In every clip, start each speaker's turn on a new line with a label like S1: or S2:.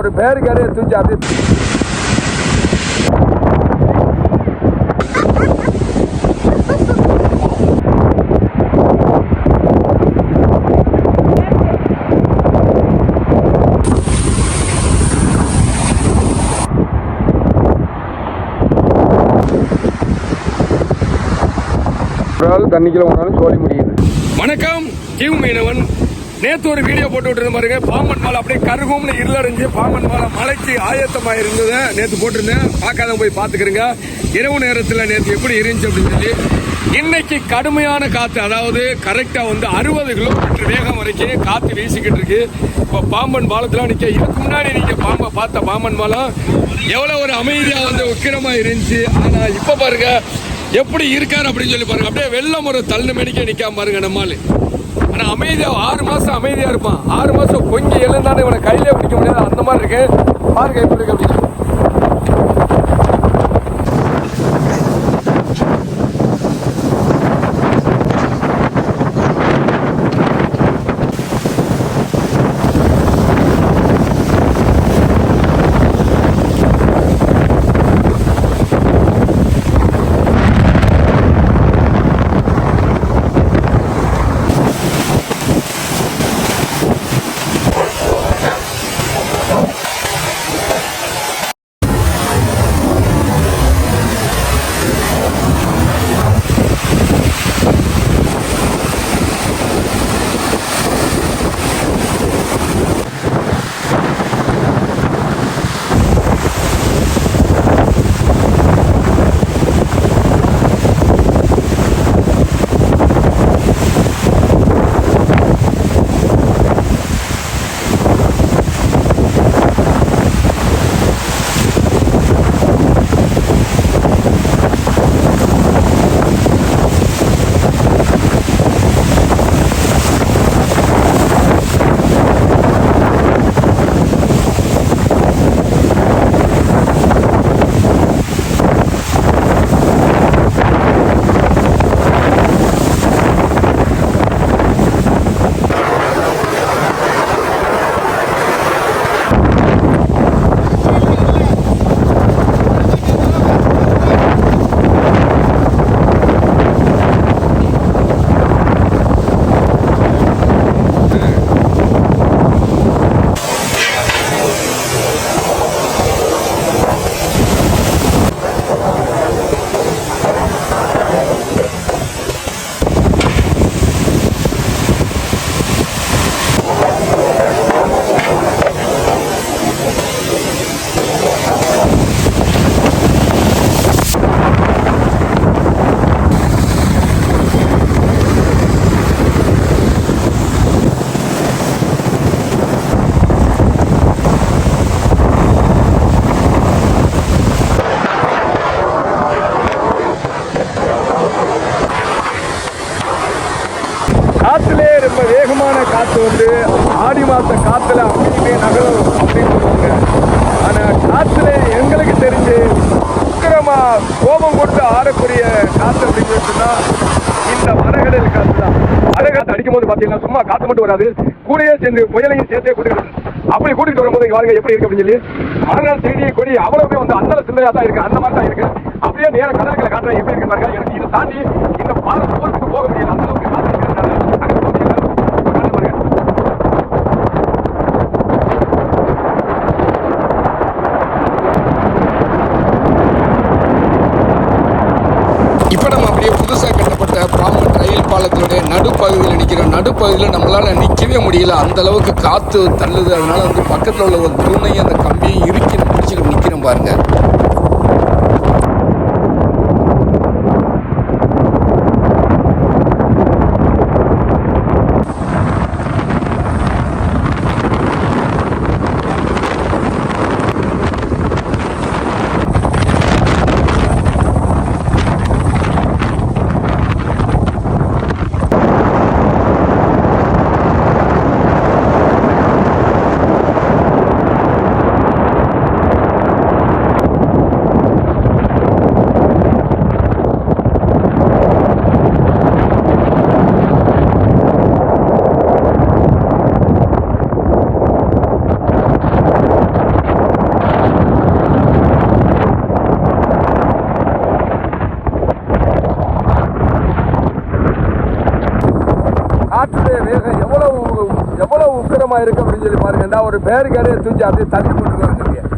S1: ஒரு பேரு கடையை தூக்கி அப்படியே தண்ணிக்குள்ள போனாலும் சோழி முடியுது.
S2: வணக்கம். கிவ் மீனவன். நேற்று ஒரு வீடியோ போட்டு விட்டுருந்த பாருங்க. பாம்பன் மாலை அப்படியே கருகும்னு இருளடைஞ்சு பாம்பன் மாலை மலைக்கு ஆயத்தமாக இருந்தது நேற்று போட்டிருந்தேன். பார்க்காத போய் பாத்துக்கிறங்க இரவு நேரத்தில் நேற்று எப்படி இருந்துச்சு அப்படின்னு சொல்லி இன்னைக்கு கடுமையான காற்று அதாவது கரெக்டாக வந்து அறுபது கிலோமீட்டர் வேகம் வரைக்கும் காற்று வீசிக்கிட்டு இருக்கு. இப்போ பாம்பன் பாலத்தில் நிற்க இதுக்கு முன்னாடி நீங்கள் பாம்பை பார்த்த பாம்பன் பாலம் எவ்வளோ ஒரு அமைதியாக வந்து உக்கிரமாக இருந்துச்சு. ஆனால் இப்போ பாருங்க எப்படி இருக்காரு அப்படின்னு சொல்லி பாருங்க. அப்படியே வெள்ளம் ஒரு தள்ளு மணிக்கே நிற்காம பாருங்க நம்மால் ஆனால் அமைதியாக ஆறு மாதம் அமைதியாக இருப்பான். ஆறு மாதம் கொஞ்சம் எழுந்தானே இவனை கையிலே பிடிக்க முடியாது. அந்த மாதிரி இருக்கு. பாருங்க எப்படி இருக்கு அப்படின்னு. வந்து ஆடி மாத காத்துல அப்படியுமே நகரும் அப்படின்னு சொல்லுவாங்க. ஆனா காத்துல எங்களுக்கு தெரிஞ்சு உக்கிரமாக கோபம் கொண்டு ஆடக்கூடிய காத்து அப்படின்னு சொன்னா இந்த மரகடல் காத்து தான். மரகாத்து அடிக்கும் போது பாத்தீங்கன்னா சும்மா காத்து மட்டும் வராது. கூடயே சேர்ந்து புயலையும் சேர்த்தே கூட்டிட்டு அப்படி கூட்டிட்டு வரும்போது இங்க எப்படி இருக்கு அப்படின்னு சொல்லி மரங்கள் செடி கொடி அவ்வளவுமே வந்து அந்த சிந்தையா தான் இருக்கு. அந்த மாதிரி தான் இருக்கு. அப்படியே நேர கடற்கரை காட்டுற எப்படி இருக்கு பாருங்க. எனக்கு இதை தாண்டி இந்த பாலம் போக முடியல. அந்த அளவுக்கு காத்து இருக்கிறதுனால அங்க போக முடியல. காட்டு பாருங்க. இப்போ நம்ம அப்படியே புதுசாக கட்டப்பட்ட பாம்பன் ரயில் பாலத்தினுடைய நடுப்பகுதியில் நிற்கிறோம் நம்மளால் நிற்கவே முடியல. அந்த அளவுக்கு காற்று தள்ளுது. அதனால வந்து பக்கத்தில் உள்ள ஒரு தூணையும் அந்த கம்பியும் இறுக்கி பிடிச்சிட்டு நிற்கிறோம் காற்றுடைய
S1: வேகம் எவ்வளவு எவ்வளவு உக்கிரமாக இருக்குது அப்படின்னு சொல்லி பாருங்க. ஒரு பேரிகாரே தூக்கி அப்படியே தள்ளி போட்டு
S2: வச்சுருக்கேன்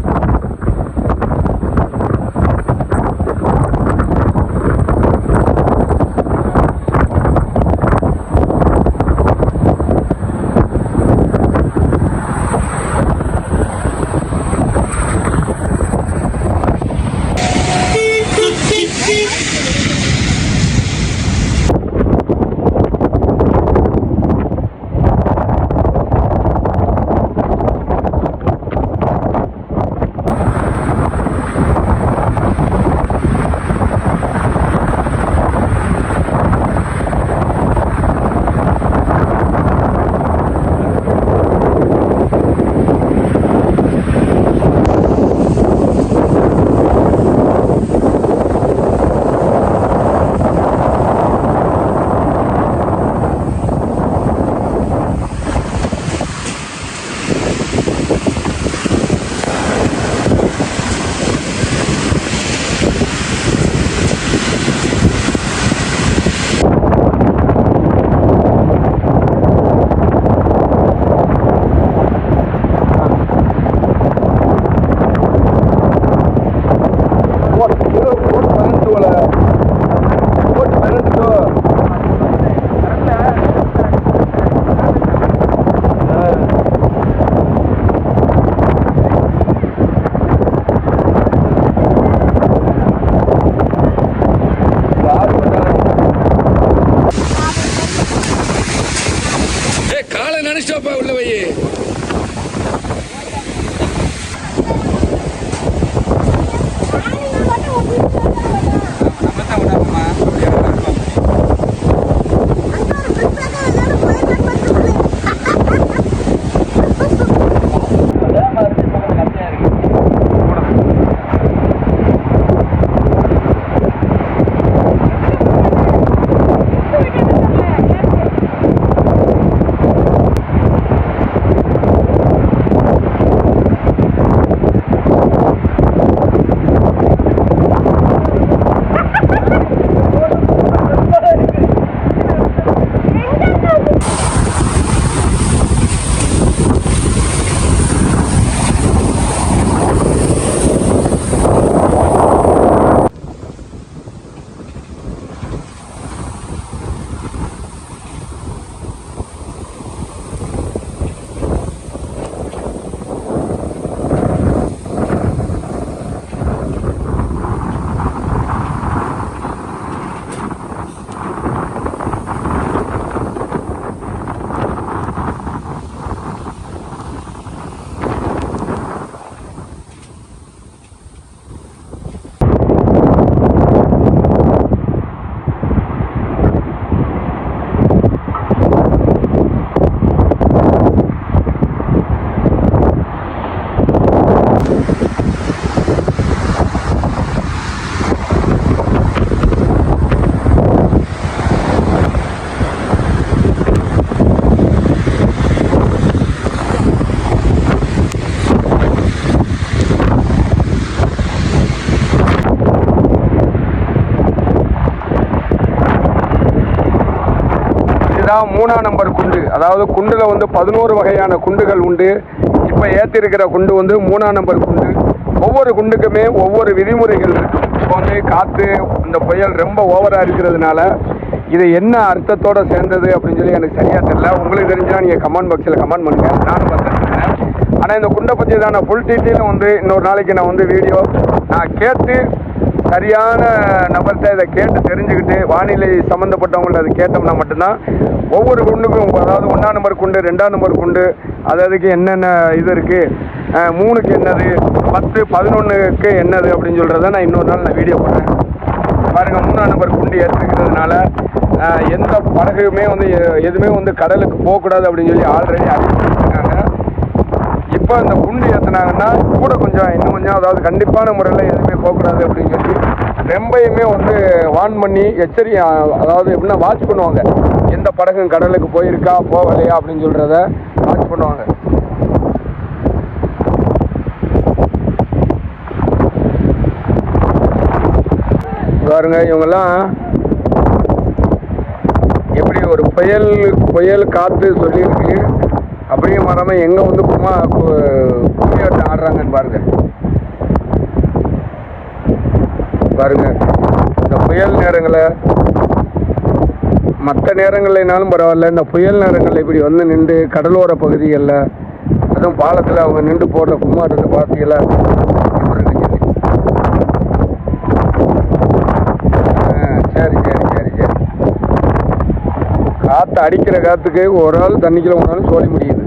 S2: காலை உள்ளவையே. உள்ள வை
S1: இதுதான் மூணாம் நம்பர் குண்டு. அதாவது குண்டில் வந்து பதினோரு வகையான குண்டுகள் உண்டு. இப்போ ஏற்றிருக்கிற குண்டு வந்து மூணாம் நம்பர் குண்டு. ஒவ்வொரு குண்டுக்குமே ஒவ்வொரு விதிமுறைகள் இருக்குது இப்போ வந்து காற்று இந்த புயல் ரொம்ப ஓவராக இருக்கிறதுனால இது என்ன அர்த்தத்தோடு சேர்ந்தது அப்படின்னு சொல்லி எனக்கு சரியாக தெரியல. உங்களுக்கு தெரிஞ்சால் நீங்கள் கமெண்ட் பாக்ஸில் கமெண்ட் பண்ணுங்கள் நானும் பார்த்துருக்கேன் ஆனால் இந்த குண்டை பற்றி தான் நான் ஃபுல் டீட்டெயிலும் வந்து இன்னொரு நாளைக்கு நான் வந்து வீடியோ நான் கேட்டு சரியான நபர்கிட்ட இதை கேட்டு தெரிஞ்சுக்கிட்டு வானிலை சம்மந்தப்பட்டவங்கள்ட்ட அதை கேட்டோம்னா மட்டும்தான் ஒவ்வொரு குண்டுக்கும் அதாவது ஒன்றாம் நம்பர் குண்டு ரெண்டாம் நம்பர் குண்டு அது அதுக்கு என்னென்ன இது இருக்குது மூணுக்கு என்னது? பத்து பதினொன்றுக்கு என்னது அப்படின்னு சொல்கிறத நான் இன்னொரு நாள் நான் வீடியோ போடுறேன். பாருங்கள் மூணாம் நம்பர் குண்டு ஏற்றிருக்கிறதுனால எந்த படகுமே வந்து எ- எதுவுமே வந்து கடலுக்கு போகக்கூடாது அப்படின்னு சொல்லி ஆல்ரெடி அறிவிச்சிருக்காங்க இப்போ இந்த குண்டு ஏற்றுனாங்கன்னா கூட கொஞ்சம் இன்னும் கொஞ்சம் அதாவது கண்டிப்பான முறையில் எதுவுமே போகக்கூடாது அப்படின்னு சொல்லி ரெம்பையுமே வந்து வான் பண்ணி எச்சரி அதாவது எப்படின்னா வாட்ச் பண்ணுவாங்க. எந்த படகும் கடலுக்கு போயிருக்கா போகலையா அப்படின்னு சொல்கிறத வாட்ச் பண்ணுவாங்க. பாருங்க இவங்கெல்லாம் எப்படி ஒரு புயல் புயல் காற்று சொல்லியிருக்கு அப்படியே அப்படியும் எங்கே வந்து குமா கு- கும்மியாட்டம் ஆடுறாங்கன்னு பாருங்கள் பாருங்கள் இந்த புயல் நேரங்களை மற்ற நேரங்கள்னாலும் பரவாயில்ல. இந்த புயல் நேரங்களில் இப்படி வந்து நின்று கடலோர பகுதிகளில் அதுவும் பாலத்தில் அவங்க நின்று போடுற கும்மாட்டத்தை பார்த்தீங்களா ஆ, சரி சரி சரி சரி. காற்று அடிக்கிற காற்றுக்கு ஒரு ஆள் தண்ணிக்குள்ள ஆள் சோழி முடியுது.